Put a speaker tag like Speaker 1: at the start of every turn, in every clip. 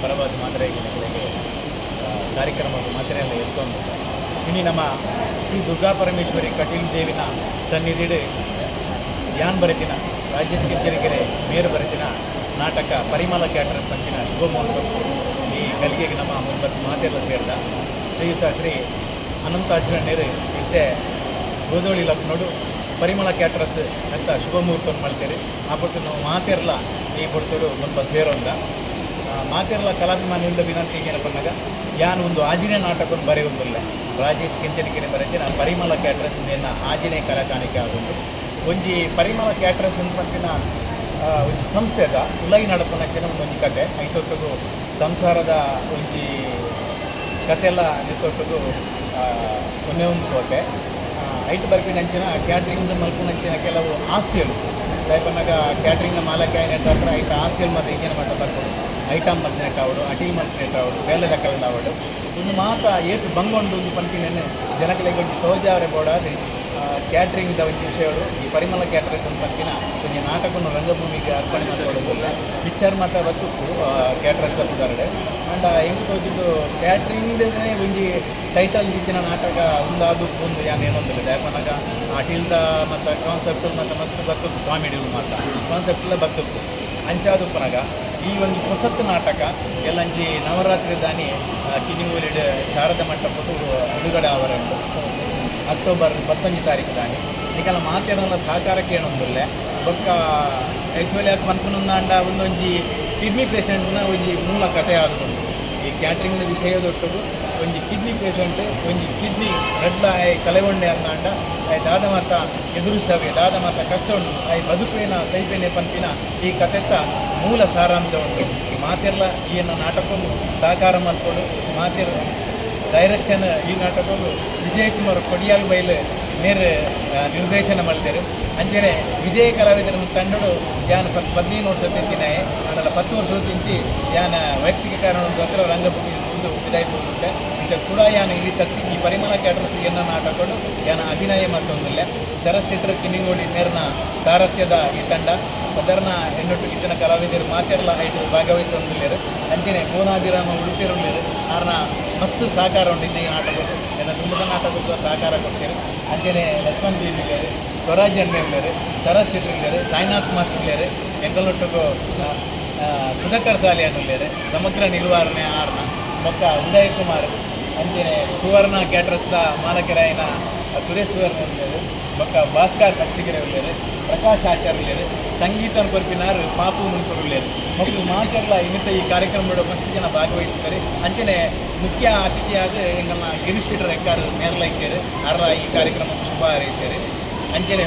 Speaker 1: ಫಲವಾಗಿ ಮಾತ್ರ ಜನಗಳಿಗೆ ಕಾರ್ಯಕ್ರಮದ ಮಾತ್ರೆಯನ್ನು ಎತ್ಕೊಂಡು ಇನ್ನು ನಮ್ಮ ಶ್ರೀ ದುರ್ಗಾ ಪರಮೇಶ್ವರಿ ಕಟೀಲ್ ದೇವಿನ ಸನ್ನಿಧಿಡಿ ಯಾನ್ ಬರೆದಿನ ರಾಜೇಶ್ ಕಿಂಚರಿಕೆರೆ ಮೇರು ಬರೆದಿನ ನಾಟಕ ಪರಿಮಳ ಕ್ಯಾಟರ್ ಪಂಚಿನ ಶುಭ ಮಹೋತ್ಸವ ಈ ಕಲಿಗೆಗೆ ನಮ್ಮ ಮುಂಬತ್ ಮಾತೆಲ್ಲ ಸೇರಿದ. ಶ್ರೀಯುತ ಶ್ರೀ ಅನಂತಾಚರಣ್ಯರು ಮತ್ತೆ ಗೋದೋಳಿ ಲಕ್ನೋಡು ಪರಿಮಳ ಕ್ಯಾಟ್ರಸ್ ಅಂತ ಶುಭ ಮುಹೂರ್ತವನ್ನು ಮಾಡ್ತೀರಿ. ಆ ಪಟ್ಟು ನಾವು ಮಾತೆರಲ್ಲ ಈ ಪಡ್ತೋಡು ಸ್ವಲ್ಪ ಸೇರೋಂದ ಆ, ಮಾತೆರ್ಲ ಕಲಾಭಿಮಾನಿಯಿಂದ ವಿನಂತಿ ಏನಪ್ಪ ಅಂದಾಗ ಯಾನ್ ಒಂದು ಆಜಿನ ನಾಟಕವನ್ನು ಬರೆಯುವುದಿಲ್ಲ ರಾಜೇಶ್ ಕೆಂಚನಿಕೆರೆ ನಾನು ಪರಿಮಳ ಕ್ಯಾಟ್ರಸ್ ನಿನ್ನ ಆಜಿನೇ ಕಲಾಕಾಣಿಕೆ ಆಗುವುದು ಒಂಜಿ ಪರಿಮಳ ಕ್ಯಾಟ್ರಸ್ ಅನ್ಪಂತಿನ ಒಂದು ಸಂಸ್ಥೆದ ಉಲೈ ನಡಪನಕ್ಕಿನ ಒಂದು ಕತೆ ಐತೊಟ್ಟಿಗೂ ಸಂಸಾರದ ಒಂಜಿ ಕತೆಲ್ಲ ನಿಂತೊಟ್ಟಿಗೂ ಒಂದೇ ಒಂದು ಕೋಟೆ. ಐಟ್ ಬರ್ಪಿನಂಚಿನ ಕ್ಯಾಟ್ರಿಂಗ್ ಮಲ್ಪುನಂಚಿನ ಕೆಲವು ಹಾಸ್ಯಗಳು. ದಯಪನ್ನಾಗ ಕ್ಯಾಟ್ರಿಂಗ್ನ ಮಾಲಕ ಅಂದ್ರೆ ಐತ ಹಾಸ್ಯಲ್ ಮತ್ತು ಈಗೇನು ಮಾಡ್ತಾ ಬರ್ಬೋದು ಐಟಮ್ ಮಲ್ತಿನೆಟ್ ಅವಡು ಅಟೀಲ್ ಮಲ್ತಿನೆಟ್ ಅವಡು ಬೇಲೆ ಲೆಕ್ಕಲಿಲ್ಲ ಅವರು. ಒಂದು ಮಾತ ಏಟು ಬಂಗೊಂಡು ಒಂದು ಪಂಪಿನನ್ನು ಜನಗಳಿಗೆ ಒಂದು ತೋಜಾವರೆ ಕ್ಯಾಟ್ರಿಂಗ್ ದ ಒಂದು ವಿಷಯಗಳು ಈ ಪರಿಮಳ ಕ್ಯಾಟ್ರಸ್ ಅಂತ ಪಂಪಿನ ಒಂದು ನಾಟಕವನ್ನು ರಂಗಭೂಮಿಗೆ ಅರ್ಪಣೆ ಮಾಡಿಕೊಳ್ಳೋದಿಲ್ಲ ಪಿಕ್ಚರ್ ಮಾತ್ರ ಬತ್ತು ಕ್ಯಾಟ್ರಸ್ ಉದಾಹರಣೆ ಅಂಡ್ ಹೆಂಗೆ ತೋಚಿದ್ದು ಕ್ಯಾಟ್ರಿಂಗ್ದೇ ಒಂದು ಟೈಟಲ್ ಇದ್ದಿನ ನಾಟಕ ಒಂದಾದು ಒಂದು, ಯಾನ್ ಏನೊಂದಿಲ್ಲ ಯಾಕಂದಾಗ ಅಟಿಲ್ದ ಮತ್ತು ಕಾನ್ಸೆಪ್ಟ್ ಮತ್ತು ಮಸ್ತ್ ಬರ್ತದ್ದು ಕಾಮಿಡಿ ಮಾತ್ರ. ಕಾನ್ಸೆಪ್ಟ್ ಎಲ್ಲ ಬರ್ತದ್ದು ಅಂಚಾದ ಪನಗ ಈ ಒಂದು ಹೊಸತ್ತು ನಾಟಕ ಎಲ್ಲಂಜಿ ನವರಾತ್ರಿ ದಾನಿ ಕಿನಿಗೂಲಿಡ್ ಶಾರದ ಮಂಟಪದ್ದು, ಬಿಡುಗಡೆ ಆವರ ಅಕ್ಟೋಬರ್ ಇಪ್ಪತ್ತೊಂದು ತಾರೀಕು ದಾನಿ. ಈಗೆಲ್ಲ ಮಾತೇನಲ್ಲ ಸಹಕಾರಕ್ಕೆ ಏನೊಂದಿಲ್ಲ ಬೊಕ್ಕ ಆ್ಯಕ್ಚುಲಿ ಅದು ಪನ್ಪುನೊಂದಾಂಡ ಒಂದೊಂಜಿ ಕಿಡ್ನಿ ಪೇಷಂಟ್ನ ಒಂಜಿ ಮೂಲ ಕಥೆ ಈ ಕ್ಯಾಟ್ರಿಂಗ್ನ ವಿಷಯದೊಟ್ಟಿಗೂ ಒಂದು ಕಿಡ್ನಿ ಪೇಷಂಟ್, ಒಂದು ಕಿಡ್ನಿ ರಡ್ಡ ಐ ಕಲೆಗೊಂಡೆ ಅಂದಾಂಡ ಐ ದಾದ ಮಾತ ಎದುರಿಸವೆ. ದಾದ ಮಾತ ಕಷ್ಟ ಉಂಟು ಐ ಬದುಕೇನ ಸೈಪೇನೆ ಪಂಪಿನ ಈ ಕಥೆತ್ತ ಮೂಲ ಸಾರಾಂಶ ಉಂಟು ಈ ಮಾತೆಲ್ಲ ಈಯನ್ನ ನಾಟಕವನ್ನು ಸಹಕಾರ ಮಾಡಿಕೊಂಡು ಮಾತೆಲ್ಲ ಡೈರೆಕ್ಷನ್ ಈ ನಾಟಕವನ್ನು ವಿಜಯಕುಮಾರ್ ಕೊಡಿಯಾಲ್ ಬೈಲ್ ನೇರ ನಿರ್ದೇಶನ ಮಾಡಿದ್ದಾರೆ. ಅಂಜನೆ ವಿಜಯ ಕಲಾವಿದರ ತಂಡಡು ಯಾನ್ ಪತ್ ಹದಿನೈದು ತಿಂಚಿ ಯಾನ ವೈಯಕ್ತಿಕ ಕಾರಣಕ್ಕೋಸ್ಕರ ರಂಗಭೂಮಿ ಮುಂದೆ ವಿದಾಯಿಸುತ್ತೆ ಈಗ ಕೂಡ ಯಾನ ಈ ಸತಿ ಈ ಪರಿಮಳ ಕ್ಯಾಟ್ರಸ್ ಎನ್ನ ನಾಟಕಗಳು ಯಾನ ಅಭಿನಯ ಮಾಡ್ತೊಂದಿಲ್ಲ ಚಲನಚಿತ್ರ ಕಿನಿಗೋಡಿ ನೇರ್ನ ಸಾರಥ್ಯದ ಈ ತಂಡ. ಸಾಧಾರಣ ಹೆಣ್ಣೊಟ್ಟು ಇತ್ತಿನ ಕಲಾವಿದರು ಮಾತೆಲ್ಲ ಐಟು ಭಾಗವಹಿಸೊಂದಿಲ್ಲರು ಅಂಚನೆ ಕೋನಾಭಿರಾಮ ಉಡುಪಿರುಳ್ಳರು ಕಾರಣ ಮಸ್ತ್ ಸಹಕಾರ ಉಂಟು ಈ ನಾಟಕದ್ದು ಎಲ್ಲ ತುಂಬ ನಾಟಕದ್ದು ಸಹಕಾರ ಕೊಡ್ತೀರಿ ಅಂಚನೆ ಲಕ್ಷ್ಮಣ್ ಜಿ ಸ್ವರಾಜ್ ಅಣ್ಣ ಇಲ್ಲರು ಸರಸ್ ಇದ್ದಾರೆ ಸಾಯಿನಾಥ್ ಮಾಸ್ಟರ್ ಇಲ್ಲರು ಎಂಗಲೊಟ್ಟಿಗೂ ಸುಧಾಕರ್ ಸಾಲಿ ಅನ್ನಿದ್ದಾರೆ ಸಮಗ್ರ ನಿರ್ವಹಣೆ ಆರ್ನ. ಬೊಕ್ಕ ಉದಯ್ ಕುಮಾರ್ ಅಂಚೆ ಸುವರ್ಣ ಕ್ಯಾಟ್ರಸ್ದ ಮಾಲಕರಾಯನ ಸುರೇಶ್ ಸುವರ್ಣ ಇದ್ದಾರೆ ಬೊಕ್ಕ ಭಾಸ್ಕರ್ ಕಕ್ಷಿಗೆರೆ ಉಳ್ಳೇರು ಪ್ರಕಾಶ್ ಆಚಾರ್ಯ ಉಳ್ಳೇರು ಸಂಗೀತ ಕೊರ್ಪಿನಾರು ಪಾಪು ಮುನ್ಪುರ್ ಉಳ್ಳೇರು ಮತ್ತು ಮಾಚರ್ಲ ಇನ್ನಿತ ಈ ಕಾರ್ಯಕ್ರಮಗಳು ಮಸ್ತ್ ಜನ ಭಾಗವಹಿಸಿದ್ದಾರೆ ಅಂಚನೆ ಮುಖ್ಯ ಅತಿಥಿಯಾದ ಎಂಗಮ್ಮ ಗಿರೀಶ್ ಶೆಟ್ಟರ್ ಎಕ್ಕಾರು ನೇರಲ ಇದ್ದಾರೆ ಅರ್ರ ಈ ಕಾರ್ಯಕ್ರಮ ಶುಭ ಹಾರೈಸಿದ್ದಾರೆ ಅಂಚನೆ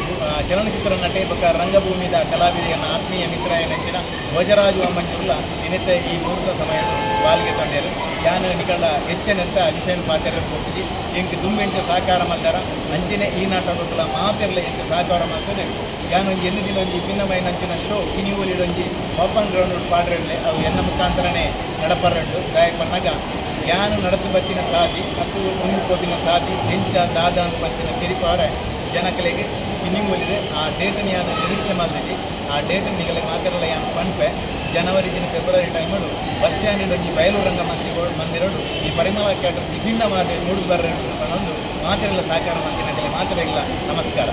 Speaker 1: ಚಲನಚಿತ್ರ ನಟೆ ಬೊಕ್ಕ ರಂಗಭೂಮಿದ ಕಲಾವಿದೆಯನ್ನು ಆತ್ಮೀಯ ಮಿತ್ರ ನೆಚ್ಚಿನ ಭೋಜರಾಜು ಅಮ್ಮಂಜುಲ್ಲ ನಿನ್ನೆತ ಈ ಮುಹೂರ್ತ ಸಮಯ ಬಾಲಿಗೆ ತಂಡರು. ಯಾನು ನಿಕಳ ಹೆಚ್ಚಿನಂತ ವಿಷಯ ಮಾತಾಡಲು ಹೋಗಿ ಎಂಕ್ ದುಂಬೆಂಚ ಸಹಕಾರ ಮಾಡ್ತಾರ ಅಂಚಿನ ಈ ನಾಟಕಗಳ ಮಾತೆಲ್ಲ ಎಂಕ್ ಸಹಕಾರ ಮಾಡ್ತದೆ ಯಾನು ಒಂದು ಎನ್ನು ದಿನ ಒಂದು ಭಿನ್ನమైన ಅಂಚಿನ ಶೋ ಕಿನಿಯೂಲಿಡೊಂಜಿ ಓಪನ್ ಗ್ರೌಂಡ್ ಪಾಡ್ರಲ್ಲೇ ಅವು ಎನ್ನ ಮುಖಾಂತರನೇ ನಡಪರಡ್ಡು ದಾಯಕ ಪನ್ನಗ ಯಾನು ನಡೆದು ಬತ್ತಿನ ಸಾಧಿ ಮತ್ತು ಒಂದು ಕೋಪಿನ ಸಾಧಿ ಹೆಂಚ ದಾದ ಅಂತ ಬತ್ತಿನ ತೆರಿಪಾರೆ. ಜನಕಲೆಗೆ ಕಿನಿಮೂಲಿದೆ ಆ ಡೇಟನ್ನು ಯಾನು ನಿರೀಕ್ಷೆ ಮಾಡಿದ್ವಿ ಆ ಡೇಟನ್ನು ನಿಗಲೆ ಮಾತಾಡಲ್ಲ ಯಾನು ಪಂಪೆ ಜನವರಿ ದಿನ ಫೆಬ್ರವರಿ ಟೈಮಡು ಬಸ್ ಸ್ಟ್ಯಾಂಡ್ ಈ ಬಯಲು ರಂಗ ಮಂದಿರಗಳು ಮಂದಿರಡು ಈ ಪರಿಮಳ ಕ್ಯಾಟರ್ಸ್ ವಿಭಿನ್ನವಾದ ಮೂಡು ಬರ್ರೆ ಒಂದು ಮಾತಿರಲ್ಲ ಸಹಕಾರ ಮಾತೆ ಇಲ್ಲ. ನಮಸ್ಕಾರ.